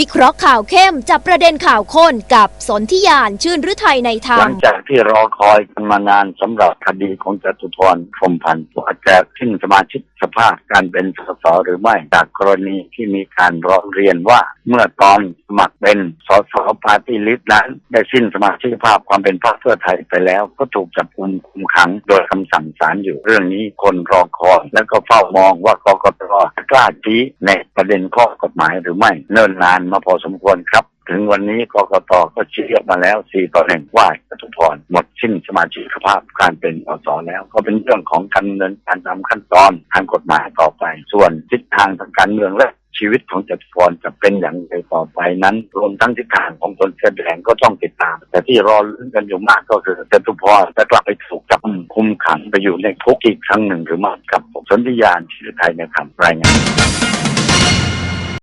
วิเคราะห์ข่าวเข้มจับประเด็นข่าวข้นกับสนธิยานชื่นฤทัยในธรรหลัม งจากที่รอคอยกันมานานสำหรับคดีของจตุพรพรหมพันธ์ว่าจะขึ้นสมาชิกสภาการเป็นสสหรือไม่จากกรณีที่มีการร้องเรียนว่า เมื่อตอนสมัครเป็นสสปาร์ตี้ลิสต์นั้น ได้สิ้นสมาชิกภาพความเป็นพรรคเพื่อไทยไปแล้ว ก็ถูกจับกุมคุมขังโดยคำสั่งศาลอยู่เรื่องนี้คนรอคอยและก็เฝ้ามองว่ากกตกล้าชี้ในประเด็นข้อกฎหมายหรือไม่เนิ่นนานมาพอสมควรครับถึงวันนี้กกตก็ชี้ออกมาแล้ว4ต่อหนึ่งว่าจตุพรหมดสิ้นสมาชิกภาพการเป็นสสแล้ว ก็เป็นเรื่องของการดำเนินการตามขั้นตอนทางกฎหมายต่อไป ส่วนทิศทางทางการเมืองและ ชีวิตของจตุพรจะเป็นอย่างไรต่อไปนั้น รวมทั้งทิศทางของตนแสดงก็ต้องติดตาม แต่ที่รอลุ้นกันอยู่มากก็คือจตุพรจะกลับไปถูกจับกุมคุมขังไปอยู่ในคุกอีกครั้งหนึ่งหรือไม่ครับผมสนธิยานชื่อไทยนะครับรายงาน